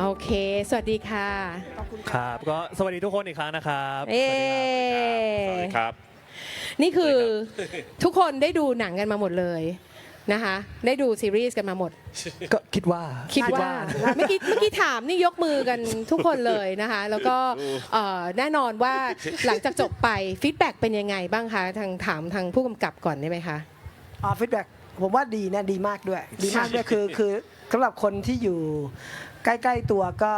โอเค สวัสดีค่ะ ครับก็สวัสดีทุกคนอีกครั้งนะครับเอ๊สวัสดีครับครับ นี่คือทุกคนได้ดูหนังกันมาหมดเลยนะคะ ได้ดูซีรีส์กันมาหมด ก็คิดว่า คิดว่าเมื่อกี้เมื่อกี้ถามนี่ยกมือกันทุกคนเลยนะคะ แล้วก็เอ่อแน่นอนว่าหลังจากจบไปฟีดแบ็กเป็นยังไงบ้างคะทางถามทางผู้กำกับก่อนได้ไหมคะอ่าฟีดแบ็กผมว่าดีนะดีมากด้วย ดีมากด้วยคือคือสำหรับคนที่อยู่ ใกล้ๆตัวก็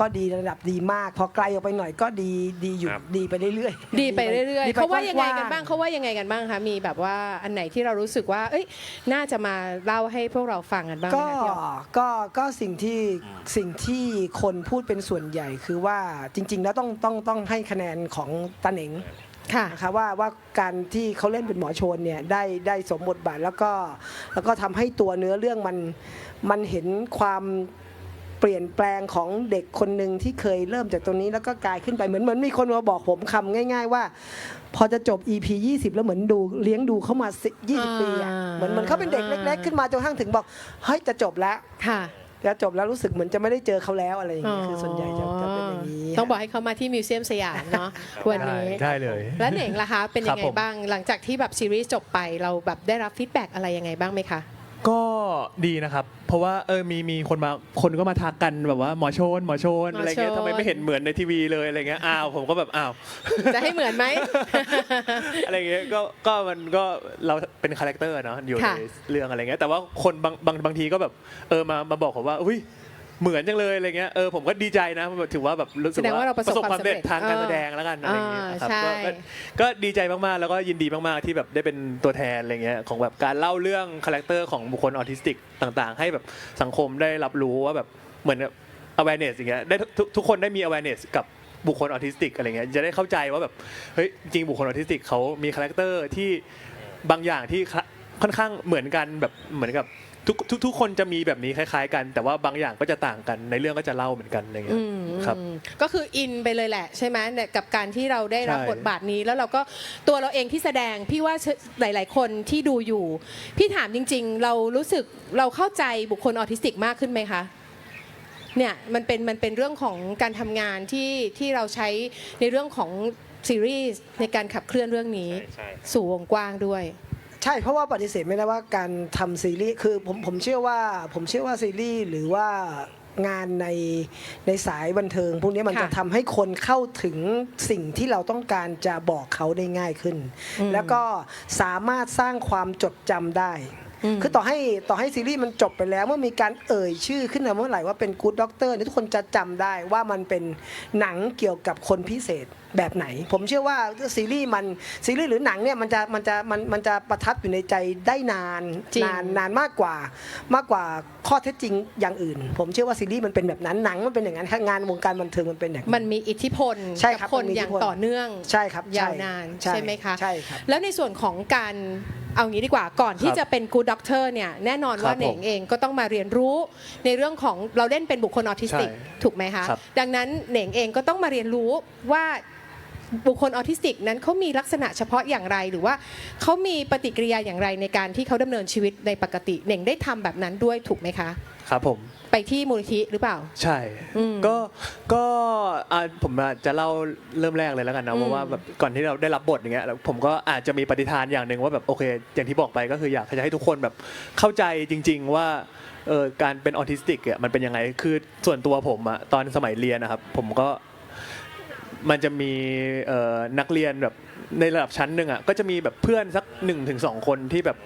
ก็ดีระดับดีมาก พอไกลออกไปหน่อยก็ดีดีอยู่ครับ ดีไปเรื่อยๆดีไปเรื่อยดีๆปเขาว่ายังไงกันว้ๆบ้างเขาว่ายังไงกันบ้างคะมีแบบว่าอันไหนที่เรารู้สึกว่า เอ้ยน่าจะมาเล่าให้พวกเราฟังกันบ้างไหมก็คะพี่อ๊อฟก็ก็สิ่งที่สิ่งที่คนพูดเป็นส่วนใหญ่คือว่าจริง ๆ แล้วต้องต้องต้องให้คะแนนของตาเหน่ง ค่ะ นะคะว่าว่าการที่เขาเล่นเป็นหมอโชนเนี่ยได้ได้สมบทบาทแล้วก็แล้วก็ทำให้ตัวเนื้อเรื่องมันมันเห็นความ เปลี่ยนแปลงของเด็กคนหนึ่งที่เคยเริ่มจากตรงนี้แล้วก็กลายขึ้นไปเหมือนเหมือนมีคนมาบอกผมคำง่าย ๆ ว่า พอจะจบ EP 20 แล้วเหมือนดูเลี้ยงดูเขามา10 20 ปีอะอ่าเหมือนเหมือนเขาเป็นเด็กเล็ก ๆ ขึ้นมาจนกระทั่งถึงบอกเฮ้ยจะจบแล้วค่ะจะจบแล้วรู้สึกเหมือนจะไม่ได้เจอเขาแล้วอะไรอย่างเงี้ยคือส่วนใหญ่จะจะเป็นอย่างนี้ต้องบอกให้เขามาที่มิวเซียมสยามเนาะวันได้นี้ได้เลย แล้วเหน่งล่ะคะเป็นยังไงครับผมบ้างหลังจากที่แบบซีรีส์จบไปเราแบบได้รับฟีดแบ็กอะไรยังไงบ้างไหมคะ ก็ดีนะครับ เพราะว่าเออมีมีคนมาคนก็มาทักกันแบบว่าหมอโชนหมอโชนหมอโชนอะไรเงี้ยทำไมไม่เห็นเหมือนในทีวีเลยอะไรเงี้ยอ้าวผมก็แบบอ้าว จะให้เหมือนไหม อะไรเงี้ยก็ก็มันก็เราเป็นคาแรคเตอร์เนาะอยู่ในค่ะ เรื่องอะไรเงี้ยแต่ว่าคนบางบางบางทีก็แบบเออมามาบอกผมว่าอุ้ย เหมือนจังเลยอะไรเงี้ยเออผมก็ดีใจนะถือว่าแบบรู้สึกแสดงว่าเราประสบความความสำเร็จสำเร็จทางการเออแสดงแล้วกันอะไรเงี้ยครับอ่าก็ใช่ก็ก็ดีใจมากๆแล้วก็ยินดีมากๆที่แบบได้เป็นตัวแทนอะไรเงี้ยของแบบการเล่าเรื่องคาแรคเตอร์ของบุคคลออทิสติกต่างๆ ให้แบบสังคมได้รับรู้ว่าแบบเหมือน awareness อย่างเงี้ยได้ทุกทุกคนได้มี awareness กับบุคคลออทิสติกอะไรเงี้ยจะได้เข้าใจว่าแบบเฮ้ยจริงบุคคลออทิสติกเขามีคาแรคเตอร์ที่ บางอย่างที่คละค่อนข้างเหมือนกันแบบเหมือนกับ ทุกทุกทุกคนจะมีแบบนี้คล้าย ๆ กัน แต่ว่าบางอย่างก็จะต่างกันในเรื่องก็จะเล่าเหมือนกันอะไรเงี้อืยมครับอืมก็คืออินไปเลยแหละใช่ไหมเนี่ยกับการที่เราได้รับใช่บทบาทนี้ แล้วเราก็ตัวเราเองที่แสดงพี่ว่าหลาย ๆ คนที่ดูอยู่ พี่ถามจริง ๆ เรารู้สึกเราเข้าใจบุคคลออทิสติกมากขึ้นไหมคะเนี่ยมันเป็นมันเป็นเรื่องของการทำงานที่ที่เราใช้ในเรื่องของซีรีส์ในการขับเคลื่อนเรื่องนี้ใช่สู่วงกว้างด้วย ใช่เพราะว่าปฏิเสธไม่ได้ว่าการทำซีรีส์คือผมผมเชื่อว่าผมเชื่อว่าซีรีส์หรือว่างานในในสายบันเทิง พวกนี้มันค่ะจะทำให้คนเข้าถึงสิ่งที่เราต้องการจะบอกเขาได้ง่ายขึ้น อืม แล้วก็สามารถสร้างความจดจำได้ ม คือต่อให้ต่อให้ซีรีส์มันจบไปแล้ว เมื่อมีการเอ่ยชื่อขึ้นมาเมื่อไหร่ว่าเป็นกู๊ดด็อกเตอร์ทุกคนจะจำได้ว่ามันเป็นหนังเกี่ยวกับคนพิเศษ แบบไหน ผมเชื่อว่าซีรีส์มันซีรีส์หรือหนังเนี่ยมันจะมันจะมันมันจะประทับอยู่ในใจได้นานจริง นานนานมากกว่ามากกว่าข้อเท็จจริงอย่างอื่น ผมเชื่อว่าซีรีส์มันเป็นแบบนั้นหนังมันเป็นอย่างนั้นงานวงการบันเทิงมันเป็นอย่างมันั้นนมีอิทธิพลใช่กัครับคนมันมีอย่างอิทธิพล ต่อเนื่อง ใช่ครับยาวนานใช่ไหมคะ ใช่ครับ แล้วในส่วนของการเอางี้ดีกว่าก่อนที่ครับจะเป็น good doctor เนี่ยแน่นอนครับว่าเหน่งผมเองก็ต้องมาเรียนรู้ในเรื่องของเราเล่นเป็นบุคคลออทิสติกใช่ถูกไหมคะ ครับ ดังนั้นเหน่งเองก็ต้องมาเรียนรู้ว่า บุคคลออทิสติกนั้นเขามีลักษณะเฉพาะอย่างไร หรือว่าเขามีปฏิกิริยาอย่างไรในการที่เขาดำเนินชีวิตในปกติเหน่งได้ทำแบบนั้นด้วยถูกไหมคะ ครับผม ไปที่มูลนิธิหรือเปล่า ใช่ อืมก็ ก็อะผมอาจจะเล่าเริ่มแรกเลยแล้วกันนะ อืมเพราะว่าแบบก่อนที่เราได้รับบทอย่างเงี้ยแล้วผมก็อาจจะมีปฏิฐานอย่างหนึ่งว่าแบบโอเค อย่างที่บอกไปก็คืออยากจะให้ทุกคนแบบเข้าใจจริง ๆ ว่าเออการเป็นออทิสติกอะมันเป็นยังไง คือส่วนตัวผมอะตอนสมัยเรียนนะครับ ผมก็ มันจะมีเอ่อนักเรียนแบบในระดับชั้นหนึ่งอะก็จะมีแบบเพื่อนสัก1นถึงสคนที่แบบ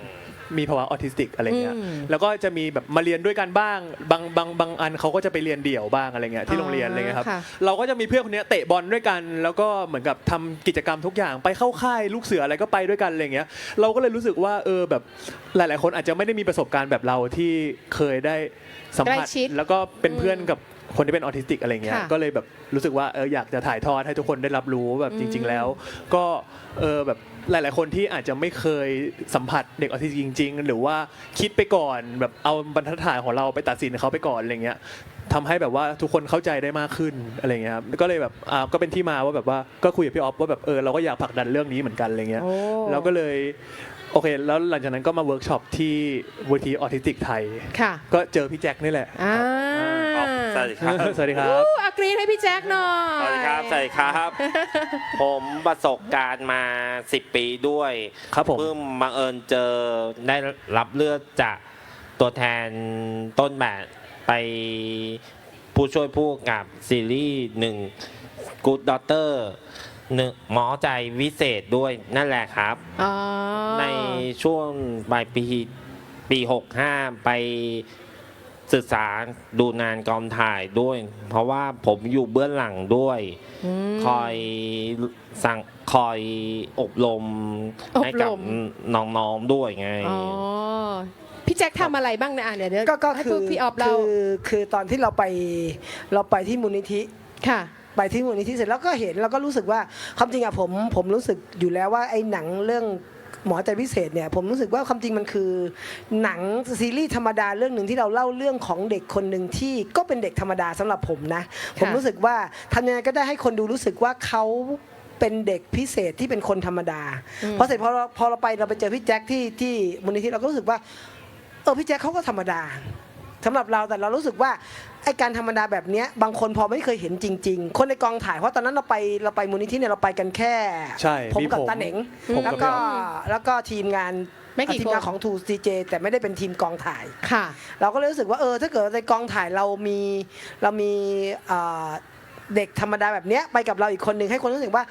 มีภาวะออทิสติกอะไรเงี้ยอืมแล้วก็จะมีแบบมาเรียนด้วยกันบ้าง บางบางบางอันเขาก็จะไปเรียนเดี่ยวบ้างอะไรเงี้ยที่โรงเรียนอะไรเงี้ยครับค่ะเราก็จะมีเพื่อนคนเนี้ยเตะบอลด้วยกัน แล้วก็เหมือนกับทำกิจกรรมทุกอย่างไปเข้าค่ายลูกเสืออะไรก็ไปด้วยกันอะไรเงี้ย เราก็เลยรู้สึกว่าเออแบบหลาย ๆ คนอาจจะไม่ได้มีประสบการณ์แบบเราที่เคยได้สัมผัสใกล้ชิดแล้วก็เป็นเพื่อนกับคนที่เป็นออทิสติกอะไรเงี้ยค่ะก็เลยแบบ รู้สึกว่าเอออยากจะถ่ายทอดให้ทุกคนได้รับรู้แบบจริง ๆ แล้ว ก็เออแบบหลาย ๆ คนที่อาจจะไม่เคยสัมผัสเด็กออทิสติกจริง ๆ หรือว่าคิดไปก่อนแบบเอาบรรทัดฐานของเราไปตัดสินเขาไปก่อนอะไรเงี้ยทำให้แบบว่าทุกคนเข้าใจได้มากขึ้นอะไรเงี้ยครับก็เลยแบบอ่าก็เป็นที่มาว่าแบบว่าก็คุยกับพี่ออฟว่าแบบเออเราก็อยากผลักดันเรื่องนี้เหมือนกันอะไรเงี้ยโอ้เราก็เลยโอเค แล้วหลังจากนั้นก็มาเวิร์กช็อปที่วูทีออทิสติกไทย ค่ะ ก็เจอพี่แจ็คนี่แหละอ่าออฟ สวัสดีครับ สวัสดีครับ อู้อากรีดให้พี่แจ็คหน่อย สวัสดีครับสวัสดีครับ ผมประสบการณ์มา 10 ปีด้วยครับผม เพิ่งบังเอิญเจอได้รับเลือกจากตัวแทนต้นแบบไปผู้ช่วยผู้กำกับซีรีส์หนึ่ง Good Daughter หนึ่งหมอใจวิเศษด้วยนั่นแหละครับ อ๋อในช่วงปลายปีปี 65 ไป ศึกษาดูงานกองถ่ายด้วย เพราะว่าผมอยู่เบื้องหลังด้วยมคอยสั่งคอยอบรมอบรมให้กับน้องๆด้วยไงอ๋อพี่แจ็คทำอะไรบ้างนะอะเดี๋ยวเดี๋ยวก็ก็ให้คือพี่ออฟเล่าคือคือตอนที่เราไปเราไปที่มูลนิธิค่ะไปที่มูลนิธิเสร็จแล้วก็เห็นแล้วก็รู้สึกว่าความจริงอะผมผมรู้สึกอยู่แล้วว่าไอ้หนังเรื่อง หมอใจพิเศษเนี่ยผมรู้สึกว่าความจริงมันคือหนังซีรีส์ธรรมดาเรื่องหนึ่งที่เราเล่าเรื่องของเด็กคนหนึ่งที่ก็เป็นเด็กธรรมดาสำหรับผมนะ ผมรู้สึกว่าทำยังไงก็ได้ให้คนดูรู้สึกว่าเขาเป็นเด็กพิเศษที่เป็นคนธรรมดาอืมพอเสร็จพอเราพอเราไปเราไปเจอพี่แจ็คที่ที่มูลนิธิเราก็รู้สึกว่าเออพี่แจ็คเขาก็ธรรมดา สำหรับเราแต่เรารู้สึกว่าไอ้การธรรมดาแบบเนี้ยบางคนพอไม่เคยเห็นจริง ๆ คนในกองถ่ายเพราะตอนนั้นเราไปเราไปมูลนิธิเนี่ยเราไปกันแค่ใช่ผมมีกับผมตาเหน่งผมกับแล้วก็พี่ออแล้วก็ทีมงานไม่กี่ทีมงานคนของทูซีเจแต่ไม่ได้เป็นทีมกองถ่ายค่ะ เราก็เลยรู้สึกว่าเออถ้าเกิดในกองถ่ายเรามีเรามี เอ่อเด็กธรรมดาแบบเนี้ยไปกับเราอีกคนหนึ่งให้คนรู้สึกว่า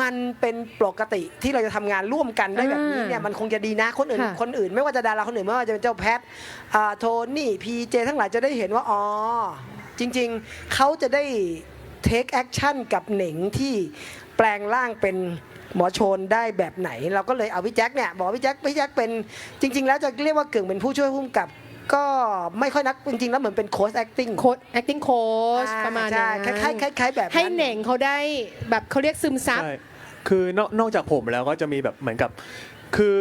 มันเป็นปกติที่เราจะทำงานร่วมกันได้แบบนี้เนี่ยอ่ามัมันคงจะดีนะคนอื่นค่ะ คนอื่น ไม่ว่าจะดาราคนอื่นไม่ว่าจะเป็นเจ้าแพทอ่าโทนี่พีเจทั้งหลายจะได้เห็นว่าอ๋อจริงๆเขาจะได้เทคแอคชั่นกับเหน่งที่แปลงร่างเป็นหมอโชนได้แบบไหน เราก็เลยเอาพี่แจ็คเนี่ยบอกว่าพี่แจ็คพี่แจ็คเป็นจริง ๆ แล้วจะเรียกว่าเก่งเป็นผู้ช่วยผู้กำกับ ก็ไม่ค่อยนักจริงๆแล้วเหมือนเป็นโค้ช acting โค้ด acting coach อ่าประมาณใช่นั้นคล้ายๆคล้ายๆแบบนั้นให้เหน่งเขาได้แบบเขาเรียกซึมซับ ใช่คือนอกนอกจากผมแล้วก็จะมีแบบเหมือนกับ คือ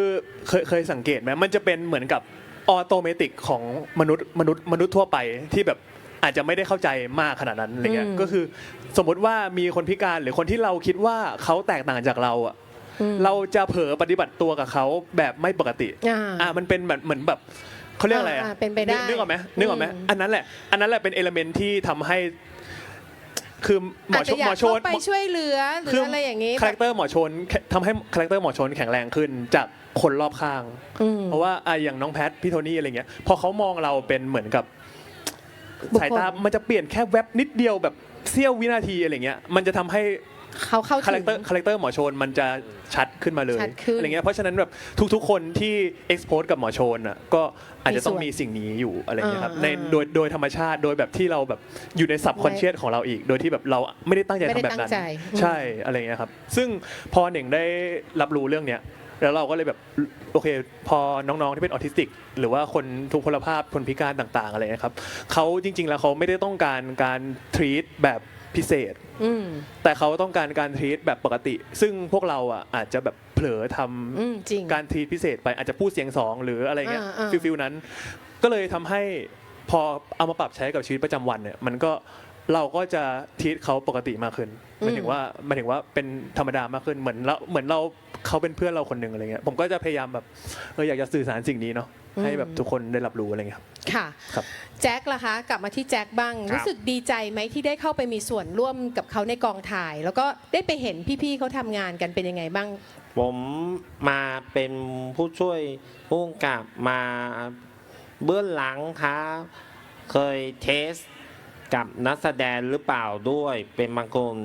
เคยเคยสังเกตไหมมันจะเป็นเหมือนกับออโตเมติกของมนุษย์มนุษย์มนุษย์ทั่วไปที่แบบอาจจะไม่ได้เข้าใจมากขนาดนั้นอะไรเงี้ยอืม ก็คือสมมติว่ามีคนพิการหรือคนที่เราคิดว่าเขาแตกต่างจากเราอะอืมเราจะเผลอปฏิบัติตัวกับเขาแบบไม่ปกติ อ่า อ่ามันเป็นแบบเหมือนแบบ เขาเรียกอะไรอะอ่าเป็นไปได้นึกนึกออกไหมนึกออกไหมอืมอันนั้นแหละ อันนั้นแหละเป็นเอลเมนที่ทำให้ คือหมออาจชจะนอยาหมกอชเข้านไปช่วยเหลือหรืออะไรอย่างนี้คาแรคเตอร์หมอชนทำให้คาแรคเตอร์หมอชนแข็งแรงขึ้นจากคนรอบข้าง อืม เพราะว่าอะอย่างน้องแพทพี่โทนี่อะไรเงี้ยพอเขามองเราเป็นเหมือนกับบุคคล สายตามันจะเปลี่ยนแค่แวบนิดเดียวแบบเสี้ยววินาทีอะไรเงี้ยมันจะทำให้ เขาเข้าคาแรถึคงเตอร์คาแรคเตอร์หมอโชนมันจะชัดขึ้นมาเลยชัดขึ้นอะไรเงี้ยเพราะฉะนั้นแบบทุกๆ คนที่เอ็กซ์โพสกับหมอโชนอะก็อาจจะต้องมีมีส่วนสิ่งนี้อยู่อะไรเงี้ยครับอ่าในโดยโดยธรรมชาติโดยแบบที่เราแบบอยู่ในสับคอนเชียสของเราอีก โดยที่แบบเราไม่ได้ตั้งใจไม่ได้ทำแบบนั้นตั้งใจอืม ใช่อะไรเงี้ยครับ ซึ่งพอหนึ่งได้รับรู้เรื่องเนี้ยแล้วเราก็เลยแบบโอเค พอน้องๆที่เป็นออทิสติก หรือว่าคนทุพพลภาพคนพิการต่างๆอะไรเงี้ยครับเขาจริงๆแล้วเขาไม่ได้ต้องการการทรีตแบบ พิเศษ อืมแต่เขาต้องการการทรีตแบบปกติ ซึ่งพวกเราอะอาจจะแบบเผลอทำ อืมจริง การทรีตพิเศษไปอาจจะพูดเสียงสองหรืออะไรเงี้ยอ่าอ่า ฟิลฟิลนั้น ก็เลยทำให้พอเอามาปรับใช้กับชีวิตประจำวันเนี่ยมันก็เราก็จะทีตเขาปกติมากขึ้นหมายถึงว่าหมายถึงว่าเป็นธรรมดามากขึ้นเหมือนเราเหมือนเราเขาเป็นเพื่อนเราคนหนึ่งอะไรเงี้ยผมก็จะพยายามแบบเอออยากจะสื่อสารสิ่งนี้เนาะ ให้แบบทุกคนได้รับรู้อะไรเงี้ยครับ ค่ะ ครับ แจ็คล่ะคะ กลับมาที่แจ็คบ้างครับรู้สึกดีใจไหมที่ได้เข้าไปมีส่วนร่วมกับเขาในกองถ่าย แล้วก็ได้ไปเห็นพี่ๆเขาทำงานกันเป็นยังไงบ้าง ผมมาเป็นผู้ช่วยผู้กำกับมาเบื้องหลังครับ เคยเทสกับนักแสดงหรือเปล่าด้วยเป็นบางคน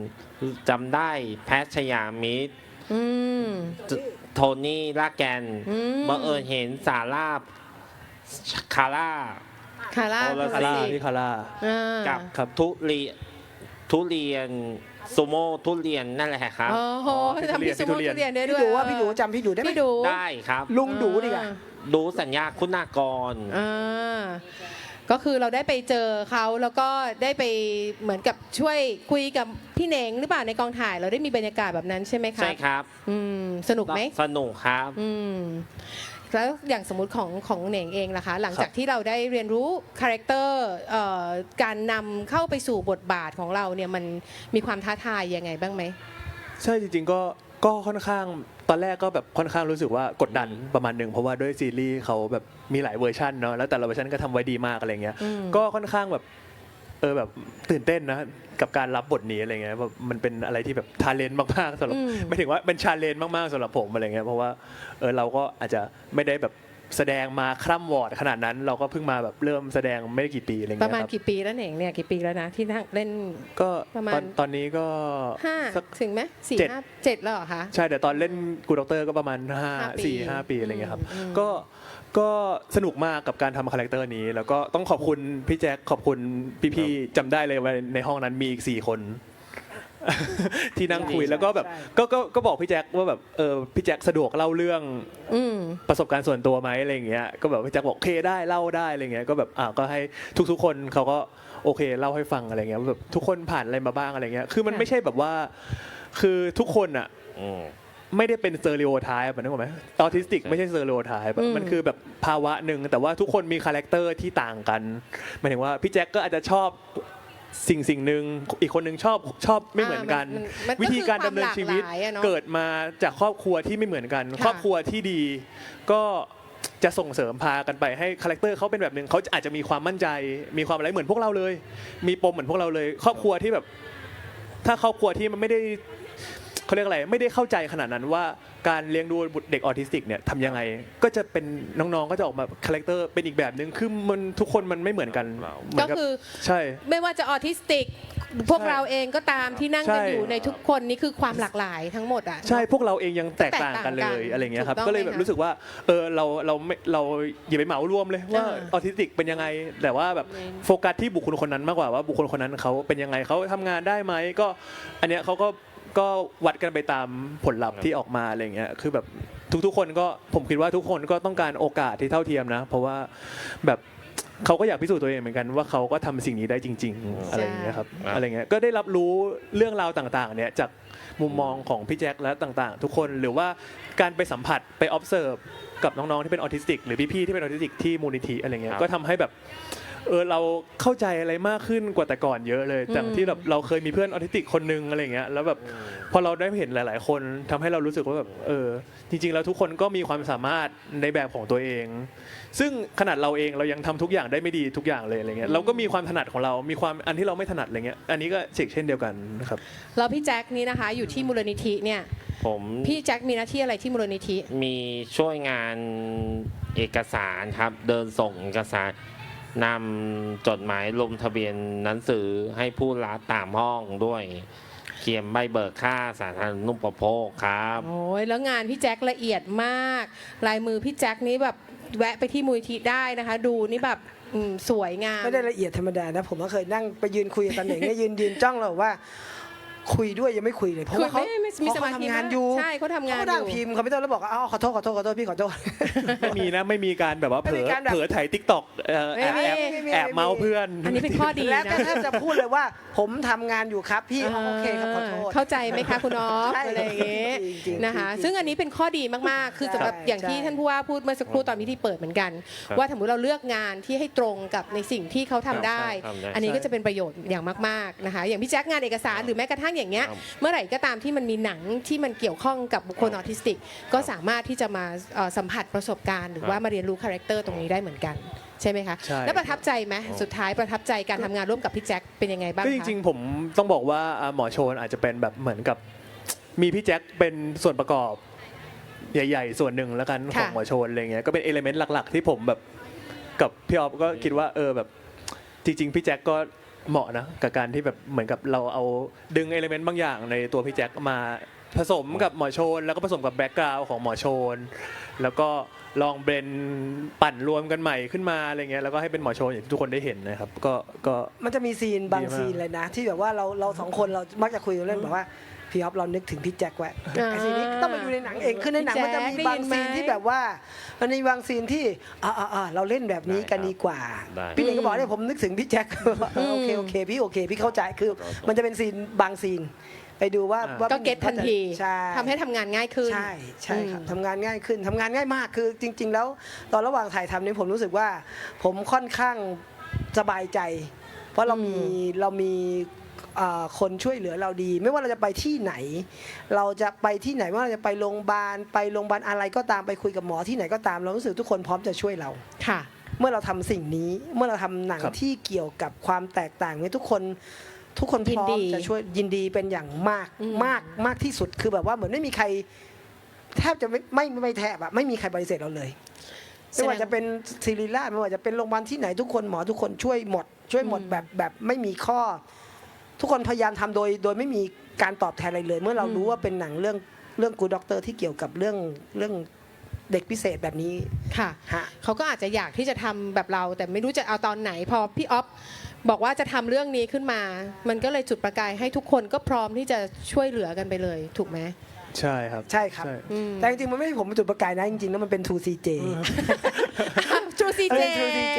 จำได้แพทชยามิตร อืม โทนี่ลากแกนอืม บังเอิญเห็นสารา คาร่า คาร่าโอลาคาร่าสิพี่คาร่าอ่ากับครับทุเรียนทุเรียนซูโม่ทุเรียนนั่นแหละครับ โอ้โหพี่ทำพี่ทุสุเรียนโมทุเรียนได้ด้พี่วยดูว่าพี่ดูจำพี่ดูได้ไหมพี่ดูได้ครับ ลุงดูดีกว่าดูสัญญาคุณากรอ่าก็คือเราได้ไปเจอเขาแล้วก็ได้ไปเหมือนกับช่วยคุยกับพี่เหน่งหรือเปล่าในกองถ่ายเราได้มีบรรยากาศแบบนั้นใช่ไหมครับใช่ครับ อืมสนุกไหมสนุกครับ อืม แล้วอย่างสมมุติของของเหน่งเองล่ะคะ หลังจากที่เราได้เรียนรู้คาแรคเตอร์เอ่อการนำเข้าไปสู่บทบาทของเราเนี่ยมันมีความท้าทายยังไงบ้างไหม ใช่จริงๆก็ก็ค่อนข้างตอนแรกก็แบบค่อนข้างรู้สึกว่ากดดันประมาณหนึ่งเพราะว่าด้วยซีรีส์เขาแบบมีหลายเวอร์ชันเนาะแล้วแต่ละเวอร์ชันก็ทำไว้ดีมากอะไรเงี้ยอืมก็ค่อนข้างแบบ เออแบบตื่นเต้นนะกับการรับบทนี้อะไรเงี้ยแบบมันเป็นอะไรที่แบบทาเลนต์มากๆสำหรับอืม ไม่ถึงว่าเป็นชาเลนจ์มากๆสำหรับผมอะไรเงี้ยเพราะว่าเออเราก็อาจจะไม่ได้แบบ แสดงมาคร่ำวอร์ดขนาดนั้นเราก็เพิ่งมาแบบเริ่มแสดงไม่ได้กี่ปีอะไรปเงี้ระยมาณครับกี่ปีแล้วเหน่งเนี่ยกี่ปีแล้วนะที่นั่งเล่น ก็ประมาณ ตอนตอนนี้ก็ ห้าสัก ถึงไหมสี่เจ็ด ห้าเจ็ดแล้วเหรอคะ ใช่แต่ตอนเล่นกูด็อกเตอร์ก็ประมาณห้าห้าปีสี่ห้าปีอะไรเงี้ยครับอืม ก็ก็สนุกมากกับการทำคาแรคเตอร์นี้ แล้วก็ต้องขอบคุณพี่แจ็คขอบคุณพี่ๆจำได้เลยว่าในห้องนั้นมีอีกสี่คน ที่นั่งคุยใช่แล้วก็แบบใช่ก็ก็ก็บอกพี่แจ็คว่าแบบเออพี่แจ็คสะดวกเล่าเรื่องอืม ประสบการณ์ส่วนตัวไหมอะไรอย่างเงี้ยก็แบบพี่แจ็คบอกโอเคได้เล่าได้อะไรเงี้ยก็แบบอ่าก็ให้ทุกๆ คนเขาก็โอเคเล่าให้ฟังอะไรเงี้ยแบบทุกคนผ่านอะไรมาบ้างอะไรเงี้ยคือมันค่ะไม่ใช่แบบว่า คือทุกคนอะ อืม ไม่ได้เป็นเซอร์เรโอไทป์นึกออกไหมออทิสติกไม่ใช่เซอร์เรโอไทป์อืม มันคือแบบภาวะหนึ่งแต่ว่าทุกคนมีคาแรคเตอร์ที่ต่างกันหมายถึงว่าพี่แจ็คก็อาจจะชอบ สิ่งสิ่งหนึ่งอีกคนหนึ่งชอบชอบไม่เหมือนกัน อ่ามันมันก็วิธีการดำเนินชีวิตคือความหลากหลายอะเนอะเกิดมาจากครอบครัวที่ไม่เหมือนกัน ค่ะ ครอบครัวที่ดีก็จะส่งเสริมพากันไปให้คาแรคเตอร์เขาเป็นแบบหนึ่งเขาอาจจะมีความมั่นใจ มีความอะไรเหมือนพวกเราเลย มีปมเหมือนพวกเราเลย ครอบครัวที่แบบ ถ้าครอบครัวที่มันไม่ได้ เขาเรียกอะไรไม่ได้เข้าใจขนาดนั้นว่าการเลี้ยงดูบุตรเด็กออทิสติกเนี่ยทำยังไงก็จะเป็นน้องๆก็จะออกมาคาแรคเตอร์เป็นอีกแบบหนึ่งคือมันทุกคนมันไม่เหมือนกันเหมืก็นบคือใช่ ไม่ว่าจะออทิสติก พวกใช่เราเองก็ตามที่นั่งกันใช่ อยู่ในทุกคนนี่คือความหลากหลายทั้งหมดอะ ใช่พวกเราเองยังแตกต่างกันเลแตกต่างยกันอะไรเงี้ยครับถูกต้องก็เลยแบไหมบคะรู้สึกว่าเออเราเราไม่เราอย่าไปเหมารวมเลยว่าเออออทิสติกเป็นยังไง แต่ว่าแบบโฟกัสที่บุคคลคนนั้นมากกว่าว่าบุคคลคนนั้นเขาเป็นยังไงเขาทำงานได้ไหมก็อันเนี้ยเขาก็ ก็วัดกันไปตามผลลัพธ์ที่ออกมาอะไรเงี้ยคือแบบทุกๆคนก็ผมคิดว่าทุกคนก็ต้องการโอกาสที่เท่าเทียมนะ เพราะว่าแบบเขาก็อยากพิสูจน์ตัวเองเหมือนกันว่าเขาก็ทำสิ่งนี้ได้จริง ๆ อะไรอย่างเงี้ยครับใช่อะไรเงี้ยก็ได้รับรู้เรื่องราวต่างๆ เนี่ยจากมุมมองของพี่แจ็คและต่างๆ ทุกคนหรือว่าการไปสัมผัสไป observe กับน้องๆที่เป็นออทิสติก หรือพี่ๆที่เป็นออทิสติกที่มูลนิธิอะไรเงี้คยรับก็ทำให้แบบ เออเราเข้าใจอะไรมากขึ้นกว่าแต่ก่อนเยอะเลยจากที่แบบเราเคยมีเพื่อนออทิสติกคนนึงอะไรเงี้ยแล้วแบบพอเราได้เห็นหลาย ๆ คนทำให้เรารู้สึกว่าแบบเออ จริง ๆ แล้วทุกคนก็มีความสามารถในแบบของตัวเอง ซึ่งขนาดเราเองเรายังทำทุกอย่างได้ไม่ดีทุกอย่างเลยอะไรเงี้ยเราก็มีความถนัดของเรา มีความอันที่เราไม่ถนัดอะไรเงี้ยอันนี้ก็เชกเช่นเดียวกันนะครับแล้วพี่แจ็คนี่นะคะอยู่ที่มูลนิธิเนี่ยผมพี่แจ็คมีหน้าที่อะไรที่มูลนิธิ มีช่วยงานเอกสารครับ เดินส่งเอกสาร นำจดหมายลงทะเบียนหนังสือให้ผู้รับตามห้องด้วยเขียนใบเบิกค่าสาธารณูปโภคครับ โอ้ยแล้วงานพี่แจ็คละเอียดมาก ลายมือพี่แจ็คนี่แบบแวะไปที่มูลนิธิได้นะคะ ดูนี่แบบอืมสวยงาม ไม่ได้ละเอียดธรรมดานะ ผมก็เคยนั่งไปยืนคุยกับตาเหน่งเนี่ยยืนยืนจ้องเราว่า คุยด้วยยังไม่คุยเลยเพราะว่าเขาคุยไม่ไม่มีเพราะสมาธิเขาทำงานมากอยู่ใช่เขาทำงานเขาก็นั่งอยู่พิมพ์คอมพิวเตอร์แล้วบอกว่าอ้าวขอโทษขอโทษขอโทษพี่ขอโทษ ไม่มีนะไม่มีการแบบว่าเผลไม่อมีการแบบ เผลอถ่ายทิกตอกแอบแอบไม่มี แอบเมาส์เพื่อน อันนี้เป็นข้อดีแล้วก็นะ แทบจะพูดเลยว่า ผมทำงานอยู่ครับพี่อ๋อโอเคครับขอโทษ เข้าใจไหมคะคุณออฟใช่อะไรอย่างเงี้ยจริงๆนะคะ จริงๆซึ่งอันนี้เป็นข้อดีมากๆ คือสำหรับใช่อย่างที่ใช่ ท่านผู้ว่าพูดเมื่อสักครู่ตอนพิธีเปิดเหมือนกัน ครับ ว่าสมมติเราเลือกงานที่ให้ตรงกับในสิ่งที่เขาทำได้ ครับทำได้ อันนี้ก็จะเป็นประโยชน์อย่างมากๆนะคะ อย่างพี่แจ็คงานเอกสารหรือแม้กระทั่งอย่างเงี้ยครับเมื่อไหร่ก็ตามที่มันมีหนังที่มันเกี่ยวข้องกับบุคคลออทิสติก ก็สามารถที่จะมาเอ่อสัมผัสประสบการณ์ หรือว่ามาเรียนรู้คาแรคเตอร์ตรงนี้ได้เหมือนกันใช่ไหมคะใช่แล้วประทับใจไหมสุดท้ายประทับใจการทำงานร่วมกับพี่แจ็คเป็นยังไงบ้างก็คะจริงๆ ผมต้องบอกว่าอ่าหมอโชนอาจจะเป็นแบบเหมือนกับมีพี่แจ็คเป็นส่วนประกอบ ใหญ่ ๆ ส่วนหนึ่งแล้วกันของค่ะหมอโชนอะไรเงี้ยก็เป็นเอลิเมนต์หลัก ๆ ที่ผมแบบกับพี่ออฟก็คิดว่าเออแบบจริง ๆ พี่แจ็คก็ เหมาะนะกับการที่แบบเหมือนกับเราเอาดึงเอลิเมนต์บางอย่างในตัวพี่แจ็คมาผสมกับหมอโชน แล้วก็ผสมกับแบ็กกราวด์ของหมอโชน แล้วก็ลองเบรนปั่นรวมกันใหม่ขึ้นมาอะไรเงี้ยแล้วก็ให้เป็นหมอโชนอย่างที่ทุกคนได้เห็นนะครับก็ก็ มันจะมีซีนบางดีมาก ซีนเลยนะ ที่แบบว่าเราเราสองคนเรามักจะคุยกันเล่นแบบว่า พี่ออฟเรานึกถึงพี่แจ็คไว้อ่าไอ้ซีนนี้ต้องมาอยู่ในหนังเองคือในหนังมันจะมีพี่แจ็คบางซีนได้ยินไหมที่แบบว่ามันมีบางซีนที่อ่าอ่าอ่าเราเล่นแบบนี้กันดีกว่าได้พี่เองก็บอกเนี่ยผมนึกถึงพี่แจ็คเออโอเคโอเคพี่โอเค พี่เข้าใจคือ มันจะเป็นซีนบางซีนไปดูว่าอ่าว่าก็เก็ตทันทีใช่ทำให้ทำงานง่ายขึ้น ใช่ใช่ครับอืมทำงานง่ายขึ้นทำงานง่ายมากคือจริง ๆ แล้วตอนระหว่างถ่ายทำเนี่ยผมรู้สึกว่า ผมค่อนข้างสบายใจ เพราะเรามีเรามีอ่า คนช่วยเหลือเราดี ไม่ว่าเราจะไปที่ไหน เราจะไปที่ไหนไม่ว่าเราจะไปโรงพยาบาลไปโรงพยาบาลอะไรก็ตามไปคุยกับหมอที่ไหนก็ตามเรารู้สึกทุกคนพร้อมจะช่วยเราค่ะ เมื่อเราทำสิ่งนี้เมื่อเราทำหนังครับที่เกี่ยวกับความแตกต่างนี้ทุกคนทุกคนพยินร้อดีมจะช่วยยินดีเป็นอย่างมากอืมมากมากที่สุดคือแบบว่าเหมือนไม่มีใครแทบจะไม่ไม่ไม่แทบอะไม่มีใครปฏิเสธเราเลยไม่ว่าจะเป็นศิริราชไม่ว่าจะเป็นโรงพยาบาลที่ไหนทุกคนหมอทุกคนช่วยหมด ช่วยหมดอืมแบบแบบไม่มีข้อ ทุกคนพยายามทำโดยโดยไม่มีการตอบแทนอะไรเลย เมื่อเราอืมรู้ว่าเป็นหนังเรื่องเรื่องกูด็อกเตอร์ที่เกี่ยวกับเรื่องเรื่องเด็กพิเศษแบบนี้ค่ะฮะเขาก็อาจจะอยากที่จะทำแบบเรา แต่ไม่รู้จะเอาตอนไหน พอพี่ออฟบอกว่าจะทำเรื่องนี้ขึ้นมา มันก็เลยจุดประกายให้ทุกคนก็พร้อมที่จะช่วยเหลือกันไปเลย ถูกไหมใช่ครับ ใช่ครับใช่อืมแต่จริงๆ มันไม่ใช่ผมเป็นจุดประกายนะ จริงๆ แล้วมันเป็น 2CJ จูซีเจเออ True CJ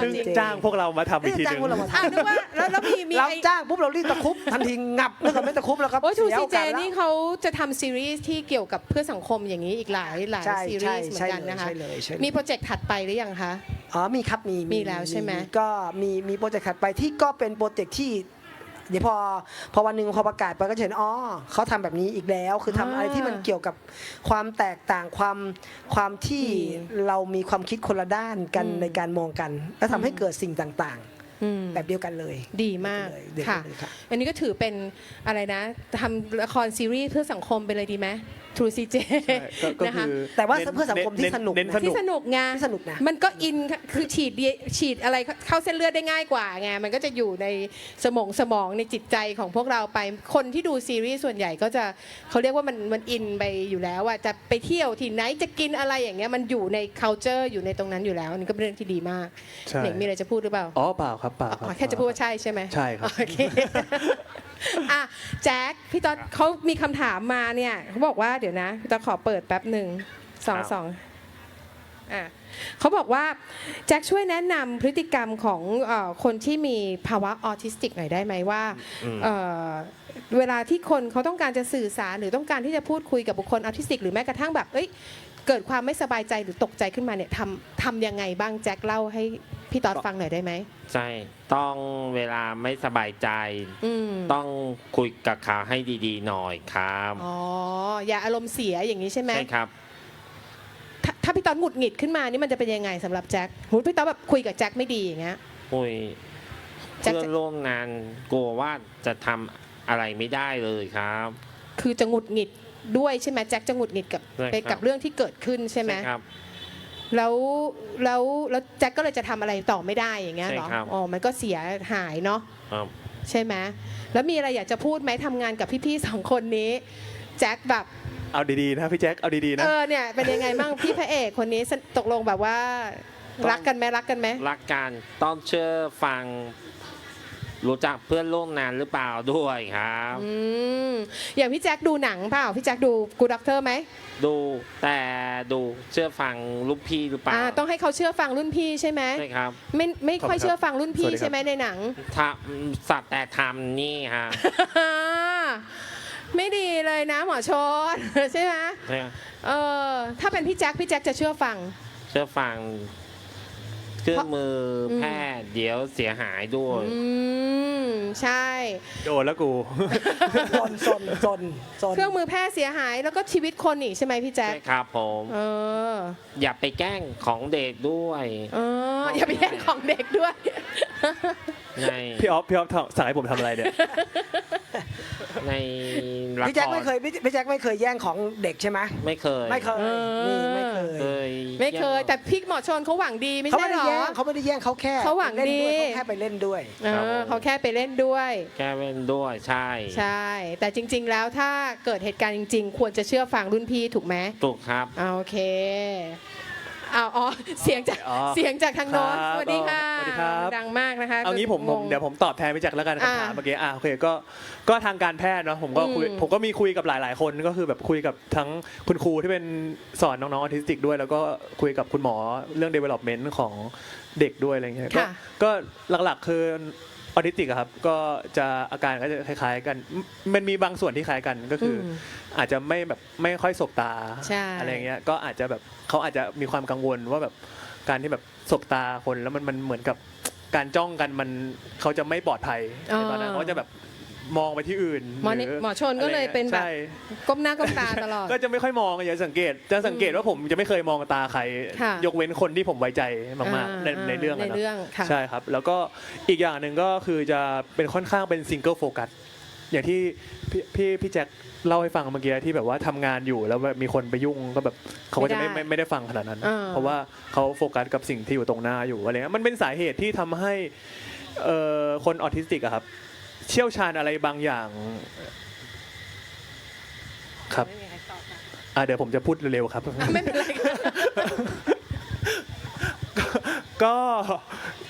ซึ่งจริงจ้างพวกเรามาทำอีกทีหจ้างนึง พวกเรามาอ้าวนึกว่าแล้วแล้วมีมีเราไอ้จ้างปุ๊บเรารีบตะครุบทันทีงับถ้าเกิดไม่ตะครุบแล้วครับโอ้ทูเสียซีโอเจกาสแล้วนี่เขาจะทำซีรีส์ที่เกี่ยวกับเพื่อสังคมอย่างนี้อีกหลายหลายใช่ซีรีใช่ส์เหมือใช่นกันเลยนะคะ ใช่เลยใช่เลย มีโปรเจกต์ถัดไปหรือยังคะ อ๋อมีครับมีมีแล้วใช่ไหมก็มีมีโปรเจกต์ถัดไปที่ก็เป็นโปรเจกต์ที่ เดี๋ยวพอพอวันหนึ่งพอประกาศไปก็จะเห็นอ๋อเขาทำแบบนี้อีกแล้ว คือทำอะไรที่มันเกี่ยวกับความแตกต่างความความที่เรามีความคิดคนละด้านกันในการมองกัน แล้วทำให้เกิดสิ่งต่างอืม ๆ แบบเดียวกันเลยดีมากเดียวกัค่ะ นเลยครับอันนี้ก็ถือเป็นอะไรนะทำละครซีรีส์เพื่อสังคมไปเลยดีไหม True CJ ใช่ก็ก็นะคะ คือแต่ว่าน้นเพื่อสังคมที่เน้สนุก เน้นนะสนุที่ก สนุกไงที่สนุกนะมันก็อินคือฉีดเดียฉีดอะไรเข้าเส้นเลือดได้ง่ายกว่าไงมันก็จะอยู่ในสมองสมองในจิตใจของพวกเราไป คนที่ดูซีรีส์ส่วนใหญ่ก็จะเขาเรียกว่ามันมันอินไปอยู่แล้วอะจะไปเที่ยวที่ไหนจะกินอะไรอย่างเงี้ยมันอยู่ใน culture อยู่ในตรงนั้นอยู่แล้วอันนี่ก็เป็นเรื่องที่ดีมากใช่เหน่งมีอะไรจะพูดหรือเปล่าอ๋อเปล่าครับเปล่าคอ๋รัอบแค่จะพูดว่าใช่ใช่ไหมใช่ครับ โอเคอะแจ็คพี่ต๊อดเขามีคำถามมาเนี่ยเขาบอกว่าเดี๋ยวนะพี่ต๊อดขอเปิดแป๊บหนึ่งสองครับสองอะเขาบอกว่าแจ็คช่วยแนะนำพฤติกรรมของเออคนที่มีภาวะออทิสติกหน่อยได้ไหมว่าอืมเอ่อเวลาที่คนเขาต้องการจะสื่อสารหรือต้องการที่จะพูดคุยกับบุคคลออทิสติก หรือแม้กระทั่งแบบเอ้ย เกิดความไม่สบายใจหรือตกใจขึ้นมาเนี่ยทำทำยังไงบ้างแจ็คเล่าให้พี่ต๊อดฟังหน่อยได้ไหมใช่ ต้องเวลาไม่สบายใจ อืมต้องคุยกับเขาให้ดีๆ หน่อยครับอ๋ออย่าอารมณ์เสียอย่างนี้ใช่ไหมใช่ครับ ถ้าถ้าพี่ต๊อดหงุดหงิดขึ้นมานี่มันจะเป็นยังไงสำหรับแจ็คหูพี่ต๊อดแบบคุยกับแจ็คไม่ดีอย่างเงี้ย คุยจะ เพื่อนร่วมงานกลัวว่าจะทำอะไรไม่ได้เลยครับ คือจะหงุดหงิด ด้วยใช่ไหมแจ็คจะหงุดหงิดกับใช่ครับ ไปกับเรื่องที่เกิดขึ้นใช่ไหมครับ แล้วแล้วแล้วแจ็คก็เลยจะทำอะไรต่อไม่ได้อย่างเงี้ยเหรอใช่ครับ อ๋อมันก็เสียหายเนาะครับ ใช่ไหมแล้วมีอะไรอยากจะพูดไหมทำงานกับพี่ๆสองคนนี้แจ็คแบบ เอาดีๆนะพี่แจ็คเอาดีๆนะ เออเนี่ยเป็นยังไงบ้าง พี่พระเอกคนนี้สนตกลงแบบว่ารักกันไหมรักกันไหมรักกันต้องเชื่อฟัง รู้จักเพื่อนร่วมงานหรือเปล่าด้วยครับ อืมอย่างพี่แจ็คดูหนังเปล่าพี่แจ็คดูกูด็อกเตอร์ไหมดูแต่ดูเชื่อฟังลูกพี่หรือเปล่าอ่าต้องให้เขาเชื่อฟังรุ่นพี่ใช่ไหมใช่ครับไม่ไม่ค่อยขอบคุณครับเชื่อฟังรุ่นพี่สวัสดีครับใช่ไหมในหนัง ทำสัตว์แต่ทำนี่ฮะไม่ดีเลยนะหมอชน ใช่ไหมใช่ครับเออถ้าเป็นพี่แจ็คพี่แจ็คจะเชื่อฟัง เชื่อฟัง เครื่องมืออมแพทย์เดี๋ยวเสียหายด้วยอืมใช่ โดนแล้วกูซนซนซนซนเครื่องมือแพทย์เสียหายแล้วก็ชีวิตคนอีกใช่ไหมพี่แจ็คใช่ครับผม เออ อย่าไปแกล้งของเด็กด้วย เอออย่าไปแย่งของเด็กด้วย ในพี่ออฟพี่ออฟทำสั่งให้ผมทำอะไรเนี่ยในละครพี่แจ็คไม่เคยพี่พี่แจ็คไม่เคยแย่งของเด็กใช่ไหมไม่เคยไม่เคยเออนี่ไม่เคเคยยไม่เคย แต่พี่หมอชนเขาหวังดีไม่เขาใช่ไม่เหได้รอแย่งเขาไม่ได้แย่งเขาแค่เขาหวังไปเล่นด้วยดีเขาแค่ไปเล่นด้วย เออเขาแค่ไปเล่นด้วย แก้เว้นด้วยใช่ใช่ แต่จริง ๆ แล้วถ้าเกิดเหตุการณ์จริง ๆ ควรจะเชื่อฟังรุ่นพี่ถูกไหมถูกครับ อ่าโอเคเอาอ๋อเสียงจากอ๋อเสียงจากทางโน้นครับสวัสดีค่ะสวัสดีครับ ดังมากนะคะเอางี้ผมผมงง เดี๋ยวผมตอบแทนพี่แจ็คแล้วกันอ่าคำถามเมื่อกี้อะโอเคก็ก็ทางการแพทย์เนาะผมก็คุยอืม ผมก็มีคุยกับหลาย ๆ คนก็คือแบบคุยกับทั้งคุณครูที่เป็นสอนน้องๆออทิสติกด้วย แล้วก็คุยกับคุณหมอเรื่อง development ของเด็กด้วยอะไรเงี้ยก็ค่ะ ก็หลักๆคือ ออทิสติกอะครับก็จะอาการก็จะคล้ายๆกันมมันมีบางส่วนที่คล้ายกันก็คืออมอาจจะไม่แบบไม่ค่อยสบตาใช่ อะไรเงี้ยก็อาจจะแบบเขาอาจจะมีความกังวลว่าแบบการที่แบบสบตาคนแล้วมันมันเหมือนกับการจ้องกันมันเขาจะไม่ปลอดภัยในตอนนั้นเขาจะแบบ มองไปที่อื่นหมอนี่รืหมอชนก็เลยเป็นแบบ ใช่ก้มหน้าก้มตาตลอด ก็จะไม่ค่อยมองอย่าสังเกต จะสังเกตว่าผมจะไม่เคยมองตาใคร ค่ะยกเว้นคนที่ผมไว้ใจมากอ่าๆในในเรื่องในอะเนาะเรื่องค่ะ ใช่ครับ แล้วก็อีกอย่างหนึ่งก็คือจะเป็นค่อนข้างเป็นซิงเกิลโฟกัสอย่างที่พี่พี่พี่แจ็คเล่าให้ฟังเมื่อกี้ที่แบบว่าทำงานอยู่แล้วแบบมีคนไปยุ่งก็แบบเขาก็จะไม่ไม่ได้ไม่ไม่ได้ฟังขนาดนั้น อ่า เพราะว่าเขาโฟกัสกับสิ่งที่อยู่ตรงหน้าอยู่อะไรเงี้ยมันเป็นสาเหตุที่ทำให้เอ่อคนออทิสติกอะครับ เชี่ยวชาญอะไรบางอย่างครับอะเดี๋ยวผมจะพูดเร็วๆครับ ไม่เป็นไรค่ะก็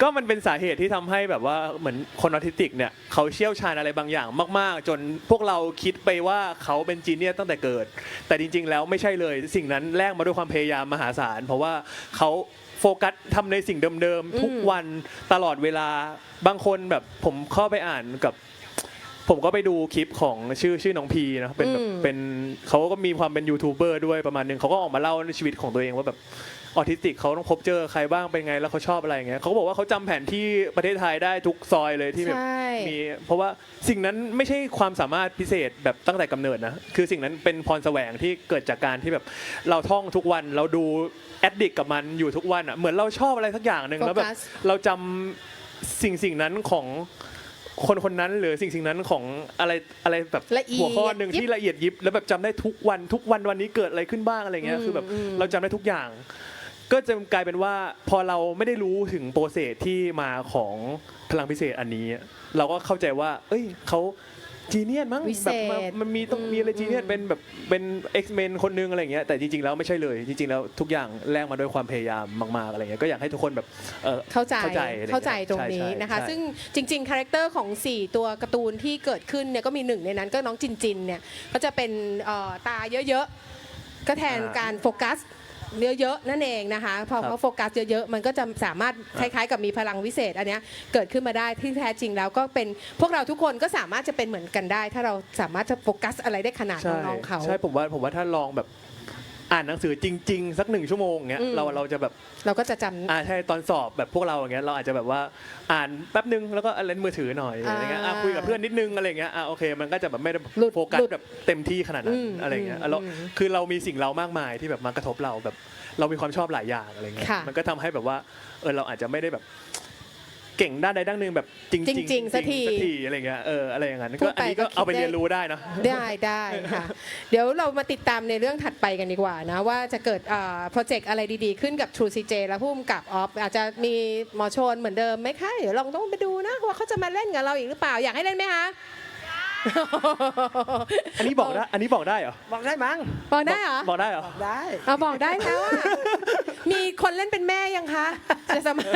ก็มันเป็นสาเหตุที่ทำให้แบบว่าเหมือนคนออทิสติกเนี่ยเขาเชี่ยวชาญอะไรบางอย่างมาก ๆ จนพวกเราคิดไปว่าเขาเป็นจีเนียสตั้งแต่เกิด แต่จริง ๆ แล้วไม่ใช่เลยสิ่งนั้นแลกมาด้วยความพยายามมหาศาลเพราะว่าเขา ฟกัสทำในสิ่งเดิมๆทุกวันตลอดเวลาบางคนแบบผมเข้าไปอ่านกับ ผมก็ไปดูคลิปของชื่อชื่อน้องพีนะเป็นแบบอืมเป็นเขาก็มีความเป็นยูทูบเบอร์ด้วยประมาณหนึงเขาก็ออกมาเล่าในชีวิตของตัวเองว่าแบบ ออทิสติกเขาต้องพบเจอใครบ้างเป็นไงแล้วเขาชอบอะไรอย่างเงี้ยเขาก็บอกว่าเขาจำแผนที่ประเทศไทยได้ทุกซอยเลยที่แบบใช่ มีเพราะว่าสิ่งนั้นไม่ใช่ความสามารถพิเศษแบบตั้งแต่กำเนิดนะคือสิ่งนั้นเป็นพรแสวงที่เกิดจากการที่แบบเราท่องทุกวันเราดูแอดดิกกับมันอยู่ทุกวันอะเหมือนเราชอบอะไรสักอย่างหนึ่งแล้วแบบโฟกัส เราจำสิ่งสิ่งนั้นของคนคนนั้นหรือสิ่งสิ่งนั้นของอะไรอะไรแบบละเอียดหัวข้อหนึ่งยิบ ที่ละเอียดยิบแล้วแบบจำได้ทุกวันทุกวันวันนี้เกิดอะไรขึ้นบ้างอะไรเงี้ยอืมคือแบบอืมเราจำได้ทุกอย่าง ก็จะกลายเป็นว่าพอเราไม่ได้รู้ถึงโปรเซสที่มาของพลังพิเศษอันนี้ เราก็เข้าใจว่า เอ้ยเขาจีเนียนมั้งวิเศแบษบมันมันมีต้องอืมมีอะไรจีเนียนอืมเป็นแบบเป็น X-Men คนนึงอะไรเงี้ยแต่จริงๆแล้วไม่ใช่เลยจริงๆแล้วทุกอย่างแลกมาด้วยความพยายามมากๆอะไรเงี้ยก็อยากให้ทุกคนแบบเออเข้าใจเข้าใจอะไรเข้าใจเงี้ยตรงนี้ใช่ใช่นะคะใช่ ซึ่งจริงๆ คาแรคเตอร์ของ 4 ตัวการ์ตูนที่เกิดขึ้นเนี่ยก็มีหนึ่งในนั้นก็น้องจินจินเนี่ยก็จะเป็นเอ่อตาเยอะๆ ก็แทนการโฟกัส เยอะๆนั่นเองนะคะ พอเขาโฟกัสเยอะๆมันก็จะสามารถคล้ายๆกับมีพลังวิเศษอันเนี้ยเกิดขึ้นมาได้ที่แท้จริงแล้วก็เป็นพวกเราทุกคนก็สามารถจะเป็นเหมือนกันได้ ถ้าเราสามารถจะโฟกัสอะไรได้ขนาดใช่น้องๆเขา ใช่ผมว่าผมว่าถ้าลองแบบ อ่านหนังสือจริง ๆ สักหนึ่งชั่วโมงเงี้ยอืม เราเราจะแบบเราก็จะจำ อ่าใช่ตอนสอบแบบพวกเราอย่างเงี้ยเราอาจจะแบบว่าอ่านแป๊บนึงแล้วก็เล่นมือถือหน่อยอะไรเงี้ยอะอ่าคุยกับเพื่อนนิดนึงอะไรเงี้ยอะโอเคมันก็จะแบบไม่ได้หลุดโฟกัสหลุดแบบเต็มที่ขนาดนั้อืนมอะไรเงี้ยอืมเราอืมคือเรามีสิ่งเรามากมายที่แบบมากระทบเราแบบ เรามีความชอบหลายอย่างอะไรเงี้ยค่ะ มันก็ทำให้แบบว่าเออเราอาจจะไม่ได้แบบ เก่งด้านใดด้านหนึ่งแบบจริงๆจริงๆสักทีสักทีอะไรเงี้ยเอออะไรอย่างนั้นพูก็ดอัไปนนี้ก็ก็คิดเอาไปได้เรียนรู้ได้เนอะได้ได้ค่ะ เดี๋ยวเรามาติดตามในเรื่องถัดไปกันดีกว่านะว่าจะเกิดโปรเจกต์อะไรดีๆ ขึ้นกับ True CJ และผู้กำกับออฟอาจจะมีหมอโชนเหมือนเดิมไหมคะเดี๋ยวลองต้องไปดูนะว่าเขาจะมาเล่นกับเราอีกหรือเปล่าอยากให้เล่นไหมคะอันนี้บอกได้ อันนี้บอกได้เหรอ บอกได้มั้ง บอกได้เหรอ บอกได้เหรอ บอกได้เอาบอกได้แล้วอะมีคนเล่นเป็นแม่ยังคะจะสมัคร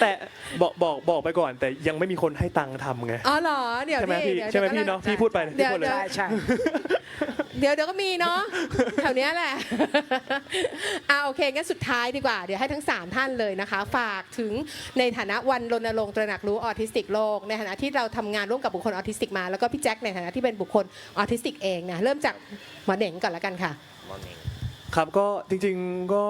แต่บอกบอกบอกไปก่อน แต่ยังไม่มีคนให้ตังค์ทำไง อ๋อเหรอ เดี๋ยวใช่ไหมนี่พี่เดี๋ยวใช่ไหมพี่ดี๋ยวเนาะพี่พูดไปเดี๋พี่ยวพูดเลยเดี๋ยวใช่ใช่ เดี๋ยวเดี๋ยวก็มีเนาะ แถวเนี้ยแหละ อ่าโอเคงั้นสุดท้ายดีกว่า เดี๋ยวให้ทั้ง 3 ท่านเลยนะคะ ฝากถึงในฐานะวันรณรงค์ตระหนักรู้ออทิสติกโลก ในฐานะที่เราทำงานร่วมกับบุคคลออทิสติกมา แล้วก็พี่แจ็คในฐานะที่เป็นบุคคลออทิสติกเองนะเริ่มจากหมอเหน่งก่อนละกันค่ะ ครับก็จริงๆก็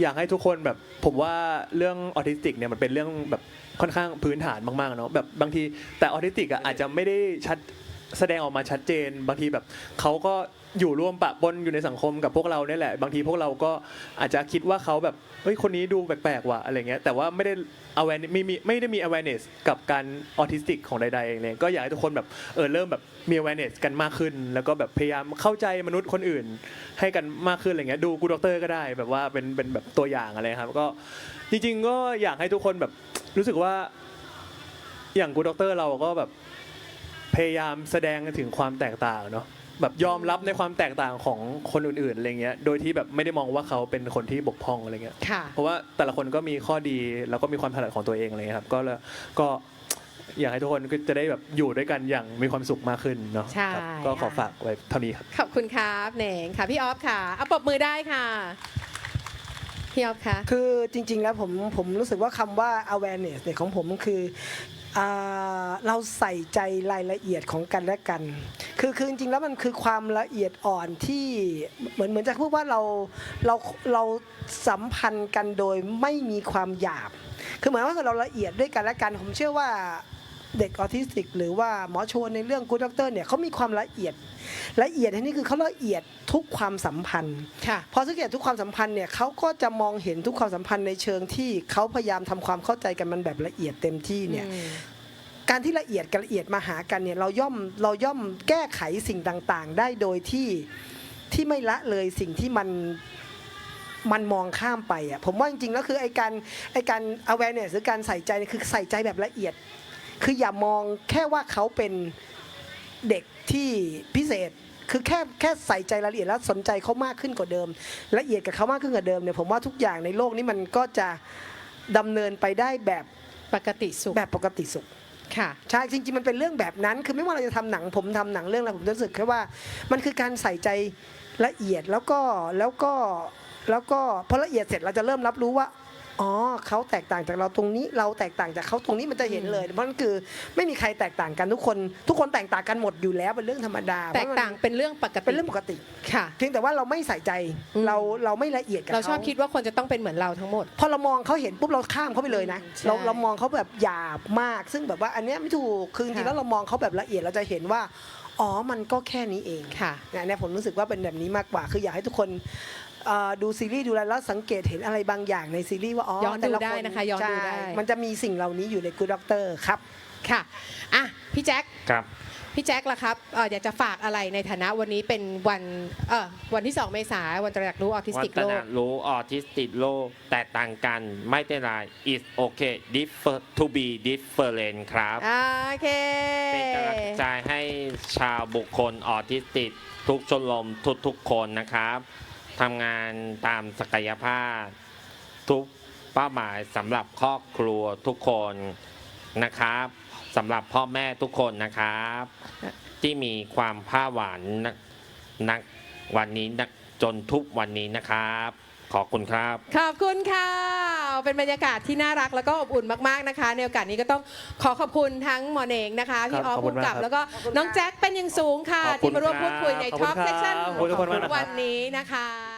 อยากให้ทุกคนแบบผมว่าเรื่องออทิสติกเนี่ยมันเป็นเรื่องแบบค่อนข้างพื้นฐานมากๆเนาะแบบบางทีแต่ออทิสติกอะอาจจะไม่ได้ชัดแสดงออกมาชัดเจน บางทีแบบเขาก็ อยู่ร่วมปะปนอยู่ในสังคมกับพวกเราเนี่ยแหละ บางทีพวกเราก็อาจจะคิดว่าเขาแบบเฮ้ยคนนี้ดูแปลกๆว่ะอะไรเงี้ยแต่ว่าไม่ได้ awareness ไม่มีไม่ได้มี awareness กับการออทิสติกของใดๆเองเลยก็อยากให้ทุกคนแบบเออเริ่มแบบมี awareness กันมากขึ้น แล้วก็แบบพยายามเข้าใจมนุษย์คนอื่น ให้กันมากขึ้นอะไรเงี้ยดูกูด็อกเตอร์ก็ได้แบบว่าเป็นเป็นแบบตัวอย่างอะไรครับก็จริง ๆ ก็อยากให้ทุกคนแบบรู้สึกว่า อย่างกูด็อกเตอร์เราก็แบบพยายามแสดงถึงความแตกต่างเนาะ แบบยอมรับในความแตกต่างของคนอื่นๆอะไรเงี้ยโดยที่แบบไม่ได้มองว่าเขาเป็นคนที่บกพร่องอะไรเงี้ยค่ะ เพราะว่าแต่ละคนก็มีข้อดีแล้วก็มีความถนัดของตัวเองอะไรเงี้ยครับก็เลยก็อยากให้ทุกคนก็จะได้แบบอยู่ด้วยกันอย่างมีความสุขมากขึ้นเนาะใช่ครับก็ขอค่ะ ฝากไว้เท่านี้ครับ ขอบคุณครับเหน่งค่ะพี่ออฟค่ะเอาปรบมือได้ค่ะ พี่ออฟค่ะ คือจริงๆแล้วผมผมรู้สึกว่าคำว่า awareness เนี่ยของผมคืออ่า เราใส่ใจรายละเอียดของกันและกัน คือคือจริงๆแล้วมันคือความละเอียดอ่อนที่เหมือนเหมือนจะพูดว่าเราเราเราสัมพันธ์กันโดยไม่มีความหยาบ คือหมายว่าเราละเอียดด้วยกันและกัน ผมเชื่อว่า เด็กออทิสติก หรือว่าหมอโชนในเรื่องกูด็อกเตอร์เนี่ยเขามีความละเอียด ละเอียดที่นี่คือเขาละเอียดทุกความสัมพันธ์ค่ะพอสังเกตทุกความสัมพันธ์เนี่ยเขาก็จะมองเห็นทุกความสัมพันธ์ในเชิงที่เขาพยายามทำความเข้าใจกันมันแบบละเอียดเต็มที่เนี่ยอืมการที่ละเอียดกับละเอียดมาหากันเนี่ยเราย่อมเราย่อมแก้ไขสิ่งต่างๆ ได้โดยที่ที่ไม่ละเลยสิ่งที่มันมันมองข้ามไปอะผมว่าจริงๆแล้วคือไอการไอการ awareness หรือการใส่ใจเนี่ยคือใส่ใจแบบละเอียด คืออย่ามองแค่ว่าเขาเป็นเด็กที่พิเศษ คือแค่แค่ใส่ใจรายละเอียดแล้วสนใจเขามากขึ้นกว่าเดิม ละเอียดกับเขามากขึ้นกว่าเดิมเนี่ยผมว่าทุกอย่างในโลกนี้มันก็จะดำเนินไปได้แบบปกติสุขแบบปกติสุข ค่ะ ใช่จริงๆมันเป็นเรื่องแบบนั้น คือไม่ว่าเราจะทำหนังผมทำหนังเรื่องอะไรผมรู้สึกแค่ว่ามันคือการใส่ใจละเอียดแล้วก็แล้วก็แล้วก็พอละเอียดเสร็จเราจะเริ่มรับรู้ว่า อ๋อเขาแตกต่างจากเราตรงนี้เราแตกต่างจากเขาตรงนี้มันจะเห็นเลย เพราะนั่นคือไม่มีใครแตกต่างกันทุกคน ทุกคนแตกต่างกันหมดอยู่แล้วเป็นเรื่องธรรมดาแตกต่างเป็นเรื่องปกติเป็นเรื่องปกติค่ะเพียงแต่ว่าเราไม่ใส่ใจอืมเราเราไม่ละเอียดกับเราเขาชอบคิดว่าคนจะต้องเป็นเหมือนเราทั้งหมด พอเรามองเขาเห็นปุ๊บเราข้ามเขาไปเลยนะใช่เราเรามองเขาแบบหยาบมาก ซึ่งแบบว่าอันเนี้ยไม่ถูกคือจริงๆค่ะแล้วเรามองเขาแบบละเอียดเราจะเห็นว่าอ๋อ มันก็แค่นี้เองค่ะเนี่ยเนี่ยผมรู้สึกว่าเป็นแบบนี้มากกว่า คืออยากให้ทุกคน เอ่อดูซีรีส์ดูอะไรแล้วสังเกตเห็นอะไรบางอย่างในซีรีส์ว่าอ๋อย้อนดูแต่ละได้นะคะย้อนดูได้ ใช่มันจะมีสิ่งเหล่านี้อยู่ในกูด็อกเตอร์ครับ ค่ะอะพี่แจ็คครับ พี่แจ็คล่ะครับเอ่ออยากจะฝากอะไรในฐานะวันนี้เป็นวันเออวันที่ 2 เมษายนวันตระหนักรู้ออทิสวัติกฒโลนกรู้ออทิสติกโลกแตกต่างกันไม่เป็นไร is okay differ to be different ครับโอเค เป็นกำลังใจให้ชาวบุคคลออทิสติกทุกชมรมทุกทุกๆคนนะครับ ทำงานตามศักยภาพ ทุกเป้าหมายสำหรับครอบครัวทุกคนนะครับสำหรับพ่อแม่ทุกคนนะครับ ที่มีความผ้าหวานนักวันนี้นักจนทุกวันนี้นะครับ ขอบคุณครับ ขอบคุณค่ะ เป็นบรรยากาศที่น่ารักแล้วก็อบอุ่นมากๆนะคะ ในโอกาสนี้ก็ต้องขอขอบคุณทั้งหมอเองนะคะพี่ออฟขอบคุภูณมิกับ มากครับแล้วก็น้องแจ็คเป็นอย่างสูงค่ะ ขอบคุที่ณมาร่วมครับพูดคุยในขอบคุท็อณปครับเซสชั่นขอบคุณทุกคนมากนะครับ วันนี้นะคะ